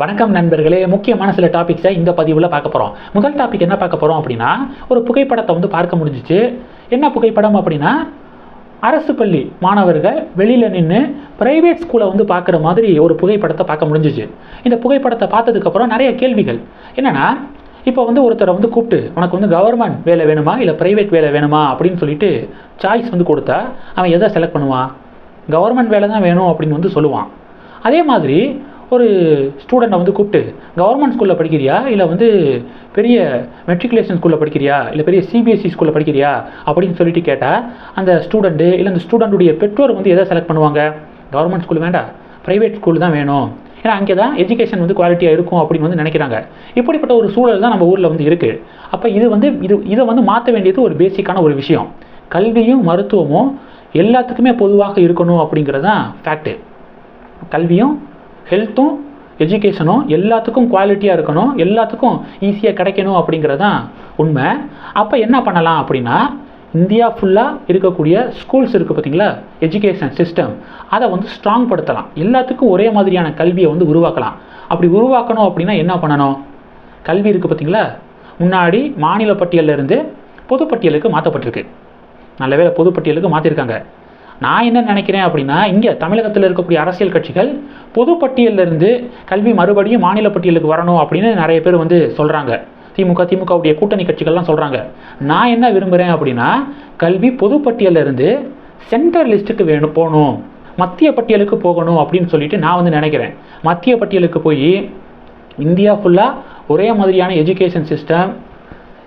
வணக்கம் நண்பர்களே. முக்கியமான சில டாபிக்ஸை இந்த பதிவில் பார்க்க போகிறோம் முதல் டாபிக் என்ன பார்க்க போகிறோம் அப்படின்னா ஒரு புகைப்படத்தை வந்து பார்க்க முடிஞ்சிச்சு. என்ன புகைப்படம் அப்படின்னா அரசு பள்ளி மாணவர்கள் வெளியில் நின்று ப்ரைவேட் ஸ்கூலை வந்து பார்க்குற மாதிரி ஒரு புகைப்படத்தை பார்க்க முடிஞ்சிச்சு. இந்த புகைப்படத்தை பார்த்ததுக்கப்புறம் நிறைய கேள்விகள். என்னென்னா இப்போ வந்து ஒருத்தரை வந்து கூப்பிட்டு உனக்கு வந்து கவர்மெண்ட் வேலை வேணுமா? இல்லை ப்ரைவேட் வேலை வேணுமா? அப்படின்னு சொல்லிட்டு சாய்ஸ் வந்து கொடுத்தா அவன் எதை செலக்ட் பண்ணுவான்? கவர்மெண்ட் வேலை தான் வேணும் அப்படின்னு வந்து சொல்லுவான். அதே மாதிரி ஒரு ஸ்டூடெண்ட்டை வந்து கூப்பிட்டு கவர்மெண்ட் ஸ்கூலில் படிக்கிறியா? இல்லை வந்து பெரிய மெட்ரிகுலேஷன் ஸ்கூலில் படிக்கிறியா? இல்லை பெரிய சிபிஎஸ்சி ஸ்கூலில் படிக்கிறியா? அப்படின்னு சொல்லிட்டு கேட்டால் அந்த ஸ்டூடெண்ட்டு இல்லை அந்த ஸ்டூடெண்ட்டுடைய பெற்றோர் வந்து எதை செலக்ட் பண்ணுவாங்க? கவர்மெண்ட் ஸ்கூல் வேண்டாம் ப்ரைவேட் ஸ்கூல் தான் வேணும். ஏன்னா அங்கே தான் எஜுகேஷன் வந்து குவாலிட்டியாக இருக்கும் அப்படின்னு வந்து நினைக்கிறாங்க. இப்படிப்பட்ட ஒரு சூழல் தான் நம்ம ஊரில் வந்து இருக்குது அப்போ இது வந்து இது இதை வந்து மாற்ற வேண்டியது ஒரு பேசிக்கான ஒரு விஷயம். கல்வியும் மருத்துவமும் எல்லாத்துக்குமே பொதுவாக இருக்கணும் அப்படிங்கிறது தான் ஃபேக்ட்டு கல்வியும் ஹெல்த்தும் எஜுகேஷனும் எல்லாத்துக்கும் குவாலிட்டியாக இருக்கணும் எல்லாத்துக்கும் ஈஸியாக கிடைக்கணும் அப்படிங்கிறது தான் உண்மை. அப்போ என்ன பண்ணலாம் அப்படின்னா இந்தியா ஃபுல்லாக இருக்கக்கூடிய ஸ்கூல்ஸ் இருக்குது பார்த்தீங்களா எஜுகேஷன் சிஸ்டம் அதை வந்து ஸ்ட்ராங் படுத்தலாம். எல்லாத்துக்கும் ஒரே மாதிரியான கல்வியை வந்து உருவாக்கலாம். அப்படி உருவாக்கணும் அப்படின்னா என்ன பண்ணணும்? கல்வி இருக்குது பார்த்தீங்களா முன்னாடி மாநில பட்டியலிருந்து பொதுப்பட்டியலுக்கு மாற்றப்பட்டிருக்கு நல்லவேளை பொதுப்பட்டியலுக்கு மாற்றிருக்காங்க நான் என்ன நினைக்கிறேன் அப்படின்னா இங்கே தமிழகத்தில் இருக்கக்கூடிய அரசியல் கட்சிகள் பொதுப்பட்டியலிருந்து கல்வி மறுபடியும் மாநில பட்டியலுக்கு வரணும் அப்படின்னு நிறைய பேர் வந்து சொல்கிறாங்க திமுக திமுகவுடைய கூட்டணி கட்சிகள்லாம் சொல்கிறாங்க நான் என்ன விரும்புகிறேன் அப்படின்னா கல்வி பொதுப்பட்டியல்ல இருந்து சென்ட்ரல் லிஸ்ட்டுக்கு வேணும் போகணும். மத்திய பட்டியலுக்கு போகணும் அப்படின்னு சொல்லிட்டு நான் வந்து நினைக்கிறேன். மத்திய பட்டியலுக்கு போய் இந்தியா ஃபுல்லாக ஒரே மாதிரியான எஜுகேஷன் சிஸ்டம்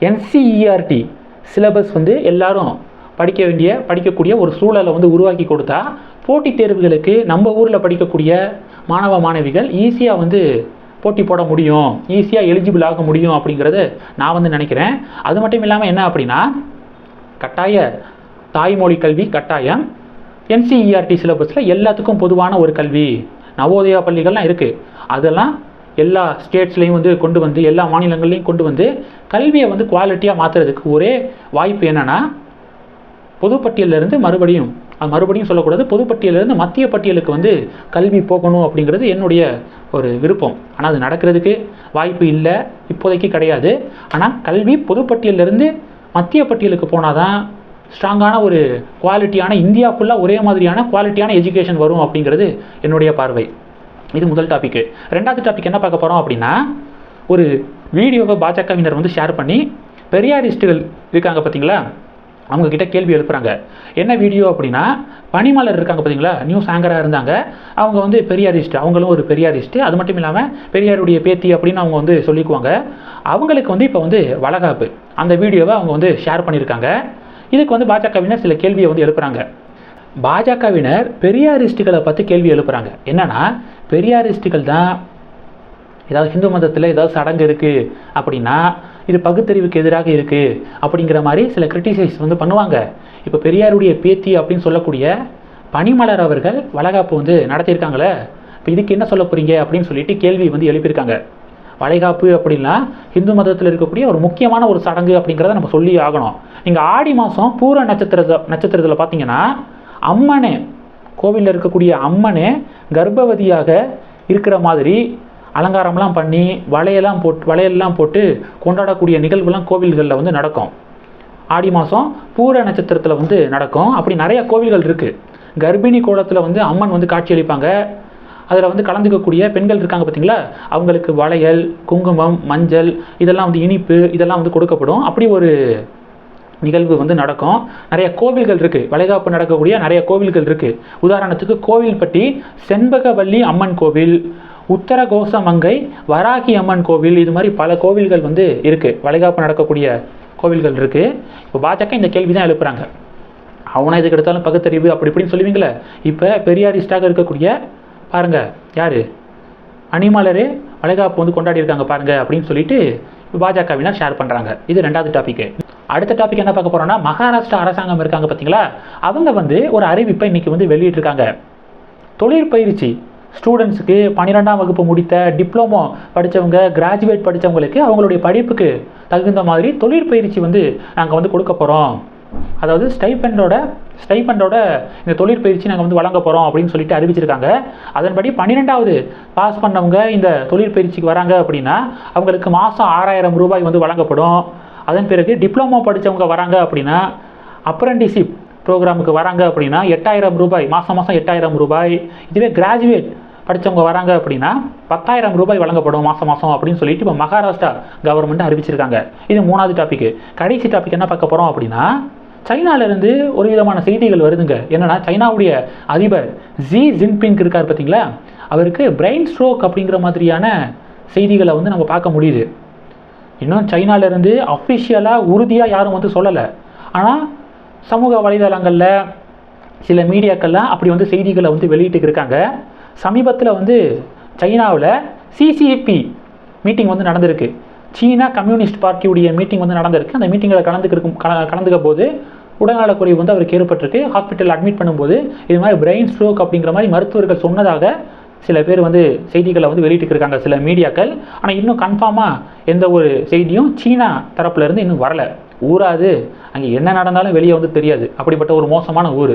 என்சிஇஆர்டி சிலபஸ் வந்து எல்லாரும் படிக்க வேண்டிய படிக்கக்கூடிய ஒரு சூழலை வந்து உருவாக்கி கொடுத்தா போட்டித் தேர்வுகளுக்கு நம்ம ஊரில் படிக்கக்கூடிய மாணவ மாணவிகள் ஈஸியாக வந்து போட்டி போட முடியும். ஈஸியாக எலிஜிபிள் ஆக முடியும் அப்படிங்கிறத நான் வந்து நினைக்கிறேன். அது மட்டும் இல்லாமல் என்ன அப்படின்னா கட்டாய தாய்மொழி கல்வி கட்டாயம். என்சிஇஆர்டி சிலபஸில் எல்லாத்துக்கும் பொதுவான ஒரு கல்வி. நவோதயா பள்ளிகள்லாம் இருக்குது அதெல்லாம் எல்லா ஸ்டேட்ஸ்லேயும் வந்து கொண்டு வந்து எல்லா மாநிலங்கள்லையும் கொண்டு வந்து கல்வியை வந்து குவாலிட்டியாக மாற்றுறதுக்கு ஒரே வாய்ப்பு என்னென்னா பொதுப்பட்டியலிருந்து மறுபடியும் அது மறுபடியும் சொல்லக்கூடாது பொதுப்பட்டியலிருந்து மத்திய பட்டியலுக்கு வந்து கல்வி போகணும் அப்படிங்கிறது என்னுடைய ஒரு விருப்பம். ஆனால் அது நடக்கிறதுக்கு வாய்ப்பு இல்லை இப்போதைக்கு கிடையாது. ஆனால் கல்வி பொதுப்பட்டியலிருந்து மத்திய பட்டியலுக்கு போனால் தான் ஸ்ட்ராங்கான ஒரு குவாலிட்டியான இந்தியா ஃபுல்லாக ஒரே மாதிரியான குவாலிட்டியான எஜுகேஷன் வரும் அப்படிங்கிறது என்னுடைய பார்வை. இது முதல் டாபிக்கு ரெண்டாவது டாபிக் என்ன பார்க்க போகிறோம் அப்படின்னா ஒரு வீடியோவை பாஜகவினர் வந்து ஷேர் பண்ணி பெரியாரிஸ்ட்டுகள் இருக்காங்க பார்த்தீங்களா அவங்க கிட்ட கேள்வி எழுப்புறாங்க. என்ன வீடியோ அப்படின்னா பனிமலர் இருக்காங்க பார்த்தீங்களா? நியூஸ் ஆங்கராக இருந்தாங்க. அவங்க வந்து பெரியாரிஸ்ட் அவங்களும் ஒரு பெரியாரிஸ்ட். அது மட்டும் இல்லாமல் பெரியாருடைய பேத்தி அப்படின்னு அவங்க வந்து சொல்லிக்குவாங்க. அவங்களுக்கு வந்து இப்போ வந்து வளகாப்பு. அந்த வீடியோவை அவங்க வந்து ஷேர் பண்ணியிருக்காங்க. இதுக்கு வந்து பாஜகவினர் சில கேள்வியை வந்து எழுப்புறாங்க. பாஜகவினர் பெரியாரிஸ்ட்டுகளை பற்றி கேள்வி எழுப்புறாங்க. என்னென்னா பெரியாரிஸ்ட்டுகள் தான் ஏதாவது ஹிந்து மதத்தில் ஏதாவது சடங்கு இருக்குது அப்படின்னா இது பகுத்தறிவுக்கு எதிராக இருக்குது அப்படிங்கிற மாதிரி சில கிரிட்டிசைஸ் வந்து பண்ணுவாங்க. இப்போ பெரியாருடைய பேத்தி அப்படின்னு சொல்லக்கூடிய பனிமலர் அவர்கள் வளைகாப்பு வந்து நடத்தியிருக்காங்களே இப்போ இதுக்கு என்ன சொல்ல போகிறீங்க அப்படின்னு சொல்லிட்டு கேள்வி வந்து எழுப்பியிருக்காங்க. வளைகாப்பு அப்படின்னா ஹிந்து மதத்தில் இருக்கக்கூடிய ஒரு முக்கியமான ஒரு சடங்கு அப்படிங்கிறத நம்ம சொல்லி ஆகணும். நீங்கள் ஆடி மாதம் பூர நட்சத்திரத்தை நட்சத்திரத்தில் பார்த்தீங்கன்னா அம்மனே கோவிலில் இருக்கக்கூடிய அம்மனே கர்ப்பவதியாக இருக்கிற மாதிரி அலங்காரம்லாம் பண்ணி வளையெல்லாம் போட்டு வளையல்லாம் போட்டு கொண்டாடக்கூடிய நிகழ்வுலாம் கோவில்களில் வந்து நடக்கும். ஆடி மாதம் பூர நட்சத்திரத்தில் வந்து நடக்கும். அப்படி நிறைய கோவில்கள் இருக்குது கர்ப்பிணி கோலத்தில் வந்து அம்மன் வந்து காட்சியளிப்பாங்க அதில் வந்து கலந்துக்கக்கூடிய பெண்கள் இருக்காங்க பார்த்தீங்களா அவங்களுக்கு வளையல் குங்குமம் மஞ்சள் இதெல்லாம் வந்து இனிப்பு இதெல்லாம் வந்து கொடுக்கப்படும். அப்படி ஒரு நிகழ்வு வந்து நடக்கும். நிறைய கோவில்கள் இருக்குது வளைகாப்பு நடக்கக்கூடிய நிறைய கோவில்கள் இருக்குது உதாரணத்துக்கு கோவில்பட்டி செண்பகவல்லி அம்மன் கோவில் உத்தர கோசமங்கை வராகி அம்மன் கோவில். இது மாதிரி பல கோவில்கள் வந்து இருக்குது வளைகாப்பு நடக்கக்கூடிய கோவில்கள் இருக்குது இப்போ பாஜக இந்த கேள்வி தான் எழுப்புறாங்க. அவனை இதுக்கு எடுத்தாலும் பகுத்தறிவு அப்படி இப்படின்னு சொல்லுவீங்களே. இப்போ பெரியாரிஸ்டாக இருக்கக்கூடிய பாருங்கள் யார்? அனிமலரு வளைகாப்பு வந்து கொண்டாடி இருக்காங்க பாருங்கள் அப்படின்னு சொல்லிட்டு பாஜகவினர் ஷேர் பண்ணுறாங்க இது ரெண்டாவது டாப்பிக்கு அடுத்த டாபிக் என்ன பார்க்க போகிறோம்னா மகாராஷ்டிரா அரசாங்கம் இருக்காங்க பார்த்தீங்களா அவங்க வந்து ஒரு அறிவிப்பை இன்றைக்கி வந்து வெளியிட்டிருக்காங்க. தொழிற்பயிற்சி. ஸ்டூடெண்ட்ஸுக்கு பன்னிரெண்டாம் வகுப்பு முடித்த டிப்ளமோ படித்தவங்க கிராஜுவேட் படித்தவங்களுக்கு அவங்களுடைய படிப்புக்கு தகுந்த மாதிரி தொழிற்பயிற்சி வந்து நாங்கள் வந்து கொடுக்க போகிறோம் அதாவது ஸ்டைபெண்டோட ஸ்டைபெண்டோட இந்த தொழிற்பயிற்சி நாங்கள் வந்து வழங்க போகிறோம் அப்படின்னு சொல்லிட்டு அறிவிச்சிருக்காங்க. அதன்படி பன்னிரெண்டாவது பாஸ் பண்ணவங்க இந்த தொழிற்பயிற்சிக்கு வராங்க அப்படின்னா அவங்களுக்கு மாதம் ஆறாயிரம் ரூபாய் வந்து வழங்கப்படும். அதன் பிறகு டிப்ளமோ படித்தவங்க வராங்க அப்படின்னா அப்ரண்டிஷிப் ப்ரோக்ராமுக்கு வராங்க அப்படின்னா எட்டாயிரம் ரூபாய் மாதம் மாதம் எட்டாயிரம் ரூபாய். இதுவே கிராஜுவேட் படித்தவங்க வராங்க அப்படின்னா பத்தாயிரம் ரூபாய் வழங்கப்படும் மாதம் மாதம் அப்படின்னு சொல்லிட்டு இப்போ மகாராஷ்டிரா கவர்மெண்ட் அறிவிச்சிருக்காங்க. இது மூணாவது டாபிக் கடைசி டாபிக் என்ன பார்க்க போகிறோம் அப்படின்னா சைனாவிலேருந்து ஒரு விதமான செய்திகள் வருதுங்க. என்னென்னா சைனாவுடைய அதிபர் ஜி ஜின்பிங் இருக்கார் பார்த்தீங்களா? அவருக்கு பிரெயின் ஸ்ட்ரோக் அப்படிங்கிற மாதிரியான செய்திகளை வந்து நம்ம பார்க்க முடியுது. இன்னும் சைனாவிலேருந்து அஃபிஷியலாக உறுதியாக யாரும் வந்து சொல்லலை. ஆனால் சமூக வலைதளங்களில் சில மீடியாக்கள்லாம் அப்படி வந்து செய்திகளை வந்து வெளியிட்டு இருக்காங்க. சமீபத்தில் வந்து சைனாவில் சிசிபி மீட்டிங் வந்து நடந்திருக்கு. சீனா கம்யூனிஸ்ட் பார்ட்டியுடைய மீட்டிங் வந்து நடந்திருக்கு. அந்த மீட்டிங்கில் கலந்துக்கிருக்கும் கல கலந்துக்க போது உடல்நலக்குறைவு வந்து அவருக்கு ஏற்பட்டிருக்கு. ஹாஸ்பிட்டலில் அட்மிட் பண்ணும்போது இது மாதிரி பிரெயின் ஸ்ட்ரோக் அப்படிங்கிற மாதிரி மருத்துவர்கள் சொன்னதாக சில பேர் வந்து செய்திகளை வந்து வெளியிட்டுருக்காங்க சில மீடியாக்கள். ஆனால் இன்னும் கன்ஃபார்மாக எந்த ஒரு செய்தியும் சீனா தரப்புலேருந்து இன்னும் வரல. ஊராது. அங்கே என்ன நடந்தாலும் வெளியே வந்து தெரியாது. அப்படிப்பட்ட ஒரு மோசமான ஊர்.